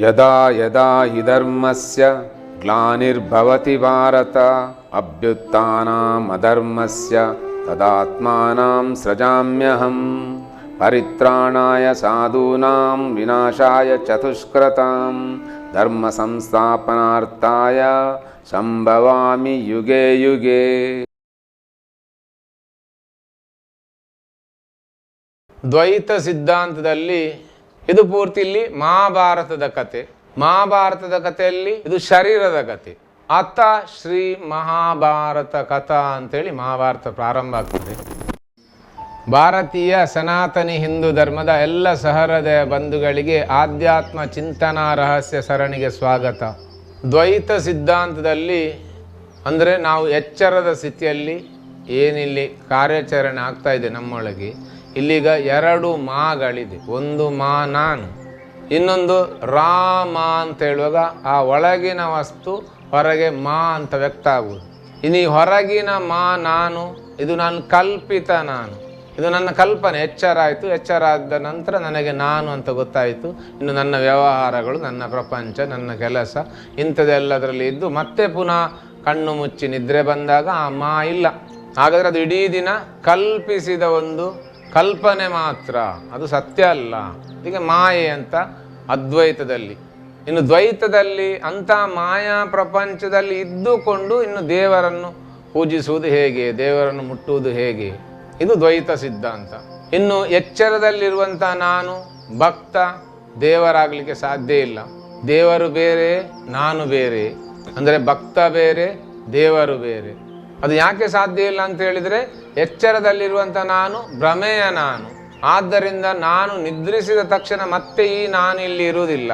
ಯದಾ ಯದಾ ಹಿ ಧರ್ಮಸ್ಯ ಗ್ಲಾನಿರ್ಭವತಿ ಭಾರತ ಅಭ್ಯುತ್ಥಾನಾಂ ಅಧರ್ಮಸ್ಯ ತದಾತ್ಮಾನಾಂ ಸೃಜಾಮ್ಯಹಂ ಪರಿತ್ರಾಣಾಯ ಸಾಧೂನಾಂ ವಿನಾಶಾಯ ಚತುಷ್ಕೃತಾಂ ಧರ್ಮ ಸಂಸ್ಥಾಪನಾರ್ಥಾಯ ಸಂಭವಾಮಿ ಯುಗೆ ಯುಗೆ ದ್ವೈತ ಸಿದ್ಧಾಂತದಲ್ಲಿ ಇದು ಪೂರ್ತಿ ಇಲ್ಲಿ ಮಹಾಭಾರತದ ಕತೆ. ಮಹಾಭಾರತದ ಕಥೆಯಲ್ಲಿ ಇದು ಶರೀರದ ಕತೆ. ಅತ ಶ್ರೀ ಮಹಾಭಾರತ ಕಥಾ ಅಂತೇಳಿ ಮಹಾಭಾರತ ಪ್ರಾರಂಭ ಆಗ್ತದೆ. ಭಾರತೀಯ ಸನಾತನಿ ಹಿಂದೂ ಧರ್ಮದ ಎಲ್ಲ ಸಹೃದಯ ಬಂಧುಗಳಿಗೆ ಆಧ್ಯಾತ್ಮ ಚಿಂತನಾ ರಹಸ್ಯ ಸರಣಿಗೆ ಸ್ವಾಗತ. ದ್ವೈತ ಸಿದ್ಧಾಂತದಲ್ಲಿ ಅಂದರೆ ನಾವು ಎಚ್ಚರದ ಸ್ಥಿತಿಯಲ್ಲಿ ಏನಿಲ್ಲಿ ಕಾರ್ಯಾಚರಣೆ ಆಗ್ತಾ ಇದೆ ನಮ್ಮೊಳಗೆ. ಇಲ್ಲೀಗ ಎರಡು ಮಾಗಳಿದೆ. ಒಂದು ಮಾ ನಾನು. ಇನ್ನೊಂದು ರಾಮ ಅಂತ ಹೇಳುವಾಗ ಆ ಒಳಗಿನ ವಸ್ತು ಹೊರಗೆ ಮಾ ಅಂತ ವ್ಯಕ್ತ ಆಗುವುದು. ಇನ್ನು ಹೊರಗಿನ ಮಾ ನಾನು, ಇದು ನಾನು ಕಲ್ಪಿತ ನಾನು. ಇದು ನನ್ನ ಕಲ್ಪನೆ, ಎಚ್ಚರ ಆಯಿತು. ಎಚ್ಚರ ಆದ ನಂತರ ನನಗೆ ನಾನು ಅಂತ ಗೊತ್ತಾಯಿತು. ಇನ್ನು ನನ್ನ ವ್ಯವಹಾರಗಳು, ನನ್ನ ಪ್ರಪಂಚ, ನನ್ನ ಕೆಲಸ, ಇಂಥದ್ದೆಲ್ಲದರಲ್ಲಿ ಇದ್ದು ಮತ್ತೆ ಪುನಃ ಕಣ್ಣು ಮುಚ್ಚಿ ನಿದ್ರೆ ಬಂದಾಗ ಆ ಮಾ ಇಲ್ಲ. ಹಾಗಾದರೆ ಅದು ಇಡೀ ದಿನ ಕಲ್ಪಿಸಿದ ಒಂದು ಕಲ್ಪನೆ ಮಾತ್ರ, ಅದು ಸತ್ಯ ಅಲ್ಲ. ಹೀಗೆ ಮಾಯೆ ಅಂತ ಅದ್ವೈತದಲ್ಲಿ. ಇನ್ನು ದ್ವೈತದಲ್ಲಿ ಅಂಥ ಮಾಯಾ ಪ್ರಪಂಚದಲ್ಲಿ ಇದ್ದುಕೊಂಡು ಇನ್ನು ದೇವರನ್ನು ಪೂಜಿಸುವುದು ಹೇಗೆ, ದೇವರನ್ನು ಮುಟ್ಟುವುದು ಹೇಗೆ? ಇದು ದ್ವೈತ ಸಿದ್ಧಾಂತ. ಇನ್ನು ಎಚ್ಚರದಲ್ಲಿರುವಂಥ ನಾನು, ಭಕ್ತ, ದೇವರಾಗಲಿಕ್ಕೆ ಸಾಧ್ಯ ಇಲ್ಲ. ದೇವರು ಬೇರೆ, ನಾನು ಬೇರೆ. ಅಂದರೆ ಭಕ್ತ ಬೇರೆ, ದೇವರು ಬೇರೆ. ಅದು ಯಾಕೆ ಸಾಧ್ಯ ಇಲ್ಲ ಅಂತ ಹೇಳಿದರೆ ಎಚ್ಚರದಲ್ಲಿರುವಂಥ ನಾನು, ಭ್ರಮೆಯ ನಾನು. ಆದ್ದರಿಂದ ನಾನು ನಿದ್ರಿಸಿದ ತಕ್ಷಣ ಮತ್ತೆ ಈ ನಾನು ಇಲ್ಲಿ ಇರುವುದಿಲ್ಲ.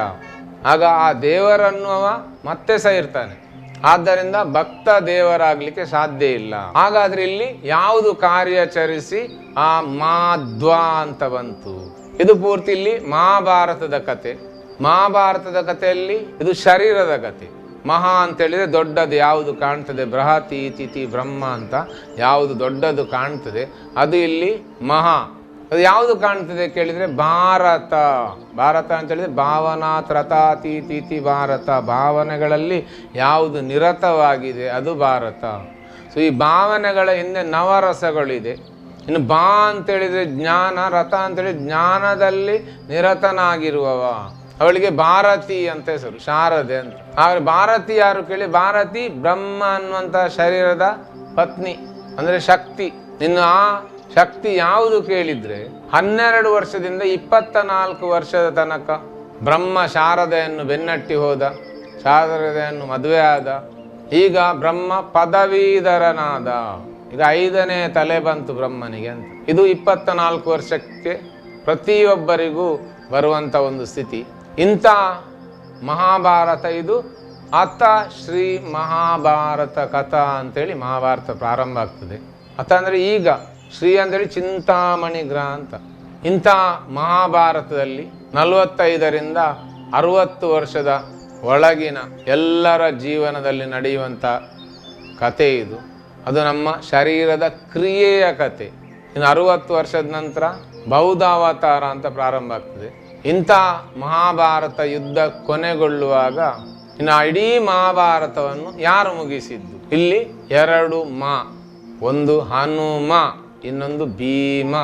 ಆಗ ಆ ದೇವರನ್ನುವ ಮತ್ತೆ ಸಹ ಇರ್ತಾನೆ ಆದ್ದರಿಂದ ಭಕ್ತ ದೇವರಾಗಲಿಕ್ಕೆ ಸಾಧ್ಯ ಇಲ್ಲ. ಹಾಗಾದ್ರೆ ಇಲ್ಲಿ ಯಾವುದು ಕಾರ್ಯಾಚರಿಸಿ ಆ ಮಾಧ್ವ ಅಂತ ಬಂತು. ಇದು ಪೂರ್ತಿ ಇಲ್ಲಿ ಮಹಾಭಾರತದ ಕತೆ. ಮಹಾಭಾರತದ ಕಥೆಯಲ್ಲಿ ಇದು ಶರೀರದ ಕತೆ. ಮಹಾ ಅಂತ ಹೇಳಿದ್ರೆ ದೊಡ್ಡದು ಯಾವುದು ಕಾಣ್ತದೆ? ಬೃಹತಿ ತಿಥಿ ಬ್ರಹ್ಮ ಅಂತ ಯಾವುದು ದೊಡ್ಡದು ಕಾಣ್ತದೆ. ಅದು ಇಲ್ಲಿ ಮಹಾ. ಅದು ಯಾವುದು ಕಾಣ್ತದೆ ಕೇಳಿದರೆ ಭಾರತ. ಭಾರತ ಅಂತ ಹೇಳಿದ್ರೆ ಭಾವನಾ ತ್ರತಾತಿ ತಿಥಿ ಭಾರತ. ಭಾವನೆಗಳಲ್ಲಿ ಯಾವುದು ನಿರತವಾಗಿದೆ? ಅದು ಭಾರತ. ಸೊ, ಈ ಭಾವನೆಗಳ ಹಿಂದೆ ನವರಸಗಳಿದೆ. ಇನ್ನು ಬಾ ಅಂತೇಳಿದರೆ ಜ್ಞಾನ, ರಥ ಅಂತೇಳಿ ಜ್ಞಾನದಲ್ಲಿ ನಿರತನಾಗಿರುವವ. ಅವಳಿಗೆ ಭಾರತಿ ಅಂತ ಹೆಸರು, ಶಾರದೆ ಅಂತ. ಆದರೆ ಭಾರತಿ ಯಾರು ಕೇಳಿ? ಭಾರತಿ ಬ್ರಹ್ಮ ಅನ್ನುವಂಥ ಶರೀರದ ಪತ್ನಿ, ಅಂದರೆ ಶಕ್ತಿ. ಇನ್ನು ಆ ಶಕ್ತಿ ಯಾವುದು ಕೇಳಿದ್ರೆ, ಹನ್ನೆರಡು ವರ್ಷದಿಂದ ಇಪ್ಪತ್ತ ನಾಲ್ಕು ವರ್ಷದ ತನಕ ಬ್ರಹ್ಮ ಶಾರದೆಯನ್ನು ಬೆನ್ನಟ್ಟಿ ಹೋದ, ಶಾರದೆಯನ್ನು ಮದುವೆ ಆದ. ಈಗ ಬ್ರಹ್ಮ ಪದವೀಧರನಾದ. ಈಗ ಐದನೇ ತಲೆ ಬಂತು ಬ್ರಹ್ಮನಿಗೆ ಅಂತ. ಇದು ಇಪ್ಪತ್ತ ನಾಲ್ಕು ವರ್ಷಕ್ಕೆ ಪ್ರತಿಯೊಬ್ಬರಿಗೂ ಬರುವಂಥ ಒಂದು ಸ್ಥಿತಿ. ಇಂಥ ಮಹಾಭಾರತ ಇದು. ಅತ ಶ್ರೀ ಮಹಾಭಾರತ ಕಥಾ ಅಂತೇಳಿ ಮಹಾಭಾರತ ಪ್ರಾರಂಭ ಆಗ್ತದೆ. ಅತ ಅಂದರೆ ಈಗ, ಶ್ರೀ ಅಂತೇಳಿ ಚಿಂತಾಮಣಿ ಗ್ರಹ ಅಂತ. ಇಂಥ ಮಹಾಭಾರತದಲ್ಲಿ ನಲವತ್ತೈದರಿಂದ ಅರುವತ್ತು ವರ್ಷದ ಒಳಗಿನ ಎಲ್ಲರ ಜೀವನದಲ್ಲಿ ನಡೆಯುವಂಥ ಕತೆ ಇದು. ಅದು ನಮ್ಮ ಶರೀರದ ಕ್ರಿಯೆಯ ಕತೆ ಇನ್ನು ಅರುವತ್ತು ವರ್ಷದ ನಂತರ ಬೌದ್ಧಾವತಾರ ಅಂತ ಪ್ರಾರಂಭ ಆಗ್ತದೆ. ಇಂಥ ಮಹಾಭಾರತ ಯುದ್ಧ ಕೊನೆಗೊಳ್ಳುವಾಗ ಇನ್ನು ಇಡೀ ಮಹಾಭಾರತವನ್ನು ಯಾರು ಮುಗಿಸಿದ್ದು? ಇಲ್ಲಿ ಎರಡು ಮಾ, ಒಂದು ಹನುಮ, ಇನ್ನೊಂದು ಭೀಮ.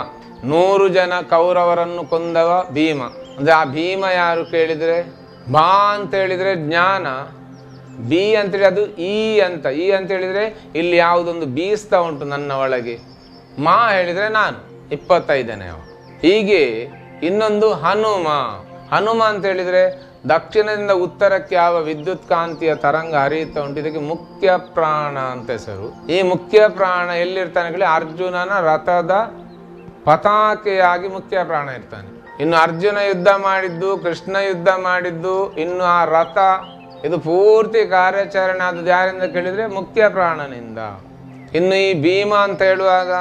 ನೂರು ಜನ ಕೌರವರನ್ನು ಕೊಂದವ ಭೀಮ. ಅಂದ್ರೆ ಆ ಭೀಮ ಯಾರು ಕೇಳಿದ್ರೆ? ಬಾ ಅಂತ ಹೇಳಿದ್ರೆ ಜ್ಞಾನ, ಬಿ ಅಂತೇಳಿ ಅದು ಈ ಅಂತ. ಈ ಅಂತ ಹೇಳಿದ್ರೆ ಇಲ್ಲಿ ಯಾವುದೊಂದು ಬೀಸ್ತಾ ಉಂಟು ನನ್ನ ಒಳಗೆ. ಮಾ ಹೇಳಿದ್ರೆ ನಾನು, ಇಪ್ಪತ್ತೈದನೇ ಹೀಗೆ ಇನ್ನೊಂದು ಹನುಮ. ಹನುಮ ಅಂತ ಹೇಳಿದ್ರೆ ದಕ್ಷಿಣದಿಂದ ಉತ್ತರಕ್ಕೆ ಯಾವ ವಿದ್ಯುತ್ ಕಾಂತಿಯ ತರಂಗ ಹರಿಯುತ್ತಾ ಉಂಟು? ಇದಕ್ಕೆ ಮುಖ್ಯ ಪ್ರಾಣ ಅಂತ ಹೆಸರು. ಈ ಮುಖ್ಯ ಪ್ರಾಣ ಎಲ್ಲಿರ್ತಾನೆ ಕೇಳಿ? ಅರ್ಜುನನ ರಥದ ಪತಾಕೆಯಾಗಿ ಮುಖ್ಯ ಪ್ರಾಣ ಇರ್ತಾನೆ. ಇನ್ನು ಅರ್ಜುನ ಯುದ್ಧ ಮಾಡಿದ್ದು, ಕೃಷ್ಣ ಯುದ್ಧ ಮಾಡಿದ್ದು, ಇನ್ನು ಆ ರಥ, ಇದು ಪೂರ್ತಿ ಕಾರ್ಯಾಚರಣೆ ಆದದ್ದು ಯಾರಿಂದ ಕೇಳಿದರೆ ಮುಖ್ಯ ಪ್ರಾಣನಿಂದ. ಇನ್ನು ಈ ಭೀಮ ಅಂತ ಹೇಳುವಾಗ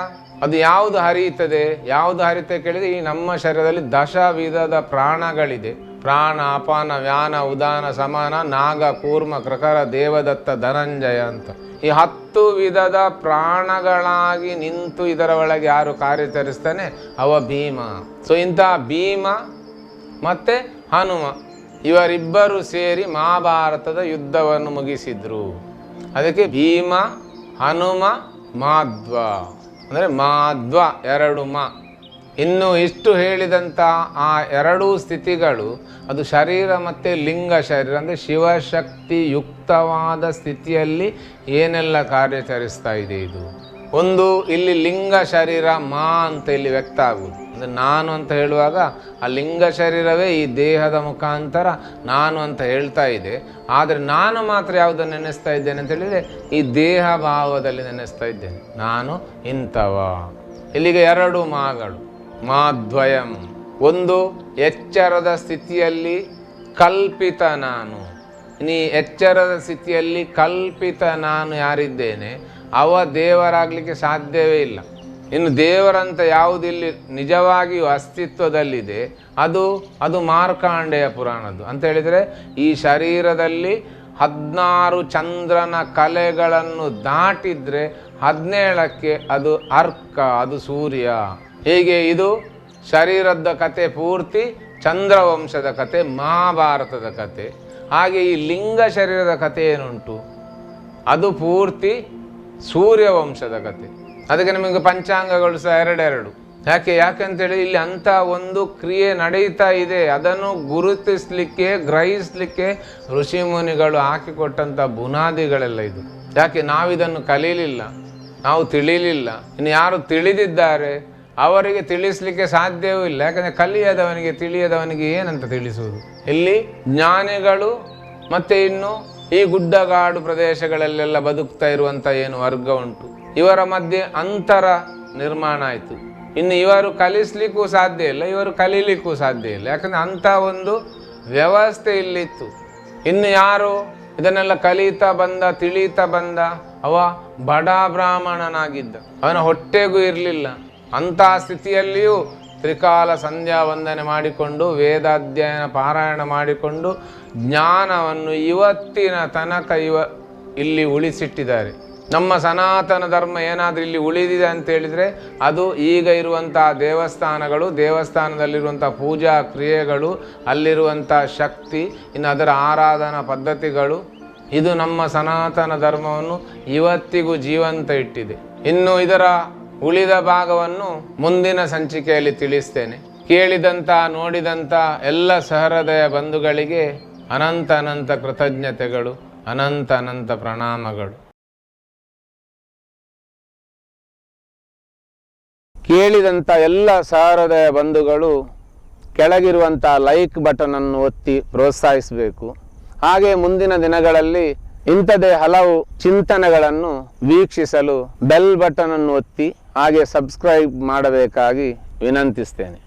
ಅದು ಯಾವುದು ಹರಿಯುತ್ತದೆ? ಯಾವುದು ಹರಿಯುತ್ತೆ ಕೇಳಿದ್ರೆ ಈ ನಮ್ಮ ಶರೀರದಲ್ಲಿ ದಶ ವಿಧದ ಪ್ರಾಣಗಳಿದೆ. ಪ್ರಾಣ, ಅಪಾನ, ವ್ಯಾನ, ಉದಾನ, ಸಮಾನ, ನಾಗ, ಕೂರ್ಮ, ಕೃಕರ, ದೇವದತ್ತ, ಧನಂಜಯ ಅಂತ. ಈ ಹತ್ತು ವಿಧದ ಪ್ರಾಣಗಳಾಗಿ ನಿಂತು ಇದರ ಒಳಗೆ ಯಾರು ಕಾರ್ಯಾಚರಿಸ್ತಾನೆ? ಅವ ಭೀಮ. ಸೊ ಇಂಥ ಭೀಮ ಮತ್ತೆ ಹನುಮ. ಇವರಿಬ್ಬರು ಸೇರಿ ಮಹಾಭಾರತದ ಯುದ್ಧವನ್ನು ಮುಗಿಸಿದ್ರು. ಅದಕ್ಕೆ ಭೀಮ, ಹನುಮ, ಮಾಧ್ವ. ಅಂದರೆ ಮಾಧ್ವ ಎರಡು, ಮಾ. ಇನ್ನು ಇಷ್ಟು ಹೇಳಿದಂಥ ಆ ಎರಡೂ ಸ್ಥಿತಿಗಳು, ಅದು ಶರೀರ ಮತ್ತು ಲಿಂಗ ಶರೀರ, ಅಂದರೆ ಶಿವಶಕ್ತಿಯುಕ್ತವಾದ ಸ್ಥಿತಿಯಲ್ಲಿ ಏನೆಲ್ಲ ಕಾರ್ಯಾಚರಿಸ್ತಾ ಇದೆ ಇದು? ಒಂದು ಇಲ್ಲಿ ಲಿಂಗ ಶರೀರ ಮಾ ಅಂತ ಇಲ್ಲಿ ವ್ಯಕ್ತ ಆಗುವುದು. ಅಂದರೆ ನಾನು ಅಂತ ಹೇಳುವಾಗ ಆ ಲಿಂಗ ಶರೀರವೇ ಈ ದೇಹದ ಮುಖಾಂತರ ನಾನು ಅಂತ ಹೇಳ್ತಾ ಇದೆ. ಆದರೆ ನಾನು ಮಾತ್ರ ಯಾವುದನ್ನು ನೆನೆಸ್ತಾ ಇದ್ದೇನೆ ಅಂತ ಹೇಳಿದರೆ ಈ ದೇಹ ಭಾವದಲ್ಲಿ ನೆನೆಸ್ತಾ ಇದ್ದೇನೆ. ನಾನು ಇಂಥವ. ಇಲ್ಲಿಗೆ ಎರಡು ಮಾಗಳು. ಮಾದ್ವಯಂ ಒಂದು ಎಚ್ಚರದ ಸ್ಥಿತಿಯಲ್ಲಿ ಕಲ್ಪಿತ ನಾನು. ನೀ ಎಚ್ಚರದ ಸ್ಥಿತಿಯಲ್ಲಿ ಕಲ್ಪಿತ ನಾನು ಯಾರಿದ್ದೇನೆ? ಅವ ದೇವರಾಗಲಿಕ್ಕೆ ಸಾಧ್ಯವೇ ಇಲ್ಲ. ಇನ್ನು ದೇವರಂತ ಯಾವುದಿಲ್ಲಿ ನಿಜವಾಗಿಯೂ ಅಸ್ತಿತ್ವದಲ್ಲಿದೆ, ಅದು ಅದು ಮಾರ್ಕಾಂಡೆಯ ಪುರಾಣದ್ದು. ಅಂತ ಹೇಳಿದರೆ, ಈ ಶರೀರದಲ್ಲಿ ಹದಿನಾರು ಚಂದ್ರನ ಕಲೆಗಳನ್ನು ದಾಟಿದರೆ ಹದಿನೇಳಕ್ಕೆ ಅದು ಅರ್ಕ, ಅದು ಸೂರ್ಯ. ಹೀಗೆ ಇದು ಶರೀರದ ಕತೆ ಪೂರ್ತಿ, ಚಂದ್ರವಂಶದ ಕತೆ, ಮಹಾಭಾರತದ ಕತೆ. ಹಾಗೆ ಈ ಲಿಂಗ ಶರೀರದ ಕತೆ ಏನುಂಟು? ಅದು ಪೂರ್ತಿ ಸೂರ್ಯವಂಶದ ಕತೆ. ಅದಕ್ಕೆ ನಿಮಗೆ ಪಂಚಾಂಗಗಳು ಸಹ ಎರಡೆರಡು. ಯಾಕೆ ಯಾಕಂತೇಳಿ ಇಲ್ಲಿ ಅಂಥ ಒಂದು ಕ್ರಿಯೆ ನಡೀತಾ ಇದೆ. ಅದನ್ನು ಗುರುತಿಸಲಿಕ್ಕೆ, ಗ್ರಹಿಸಲಿಕ್ಕೆ ಋಷಿಮುನಿಗಳು ಹಾಕಿಕೊಟ್ಟಂಥ ಬುನಾದಿಗಳೆಲ್ಲ ಇದು. ಯಾಕೆ, ನಾವಿದನ್ನು ಕಲೀಲಿಲ್ಲ, ನಾವು ತಿಳಿಲಿಲ್ಲ. ಇನ್ನು ಯಾರು ತಿಳಿದಿದ್ದಾರೆ, ಅವರಿಗೆ ತಿಳಿಸಲಿಕ್ಕೆ ಸಾಧ್ಯವೂ ಇಲ್ಲ. ಯಾಕಂದರೆ ಕಲಿಯದವನಿಗೆ, ತಿಳಿಯದವನಿಗೆ ಏನಂತ ತಿಳಿಸುವುದು? ಇಲ್ಲಿ ಜ್ಞಾನಿಗಳು ಮತ್ತೆ ಇನ್ನು ಈ ಗುಡ್ಡಗಾಡು ಪ್ರದೇಶಗಳಲ್ಲೆಲ್ಲ ಬದುಕ್ತಾ ಇರುವಂಥ ಏನು ವರ್ಗ ಉಂಟು. ಇವರ ಮಧ್ಯೆ ಅಂತರ ನಿರ್ಮಾಣ ಆಯಿತು. ಇನ್ನು ಇವರು ಕಲಿಸ್ಲಿಕ್ಕೂ ಸಾಧ್ಯ ಇಲ್ಲ, ಇವರು ಕಲೀಲಿಕ್ಕೂ ಸಾಧ್ಯ ಇಲ್ಲ. ಯಾಕಂದ್ರೆ ಅಂಥ ಒಂದು ವ್ಯವಸ್ಥೆ ಇಲ್ಲಿತ್ತು. ಇನ್ನು ಯಾರು ಇದನ್ನೆಲ್ಲ ಕಲಿತಾ ಬಂದ, ತಿಳಿತಾ ಬಂದ, ಅವ ಬಡ ಬ್ರಾಹ್ಮಣನಾಗಿದ್ದ. ಅವನ ಹೊಟ್ಟೆಗೂ ಇರಲಿಲ್ಲ. ಅಂತಹ ಸ್ಥಿತಿಯಲ್ಲಿಯೂ ತ್ರಿಕಾಲ ಸಂಧ್ಯಾ ವಂದನೆ ಮಾಡಿಕೊಂಡು, ವೇದಾಧ್ಯಯನ ಪಾರಾಯಣ ಮಾಡಿಕೊಂಡು, ಜ್ಞಾನವನ್ನು ಇವತ್ತಿನ ತನಕ ಇವ ಇಲ್ಲಿ ಉಳಿಸಿಟ್ಟಿದ್ದಾರೆ. ನಮ್ಮ ಸನಾತನ ಧರ್ಮ ಏನಾದರೂ ಇಲ್ಲಿ ಉಳಿದಿದೆ ಅಂತ ಹೇಳಿದರೆ, ಅದು ಈಗ ಇರುವಂತಹ ದೇವಸ್ಥಾನಗಳು ದೇವಸ್ಥಾನದಲ್ಲಿರುವಂಥ ಪೂಜಾ ಕ್ರಿಯೆಗಳು ಅಲ್ಲಿರುವಂಥ ಶಕ್ತಿ, ಇನ್ನು ಅದರ ಆರಾಧನಾ ಪದ್ಧತಿಗಳು, ಇದು ನಮ್ಮ ಸನಾತನ ಧರ್ಮವನ್ನು ಇವತ್ತಿಗೂ ಜೀವಂತ ಇಟ್ಟಿದೆ. ಇನ್ನು ಇದರ ಉಳಿದ ಭಾಗವನ್ನು ಮುಂದಿನ ಸಂಚಿಕೆಯಲ್ಲಿ ತಿಳಿಸ್ತೇನೆ. ಕೇಳಿದಂತ, ನೋಡಿದಂತ ಎಲ್ಲ ಸಹೃದಯ ಬಂಧುಗಳಿಗೆ ಅನಂತ ಅನಂತ ಕೃತಜ್ಞತೆಗಳು, ಅನಂತ ಅನಂತ ಪ್ರಣಾಮಗಳು. ಕೇಳಿದಂಥ ಎಲ್ಲ ಸಹೃದಯ ಬಂಧುಗಳು ಕೆಳಗಿರುವಂಥ ಲೈಕ್ ಬಟನ್ ಅನ್ನು ಒತ್ತಿ ಪ್ರೋತ್ಸಾಹಿಸಬೇಕು. ಹಾಗೆ ಮುಂದಿನ ದಿನಗಳಲ್ಲಿ ಇಂಥದೇ ಹಲವು ಚಿಂತನೆಗಳನ್ನು ವೀಕ್ಷಿಸಲು ಬೆಲ್ ಬಟನ್ ಅನ್ನು ಒತ್ತಿ ಹಾಗೆ ಸಬ್ಸ್ಕ್ರೈಬ್ ಮಾಡಬೇಕಾಗಿ ವಿನಂತಿಸ್ತೇನೆ.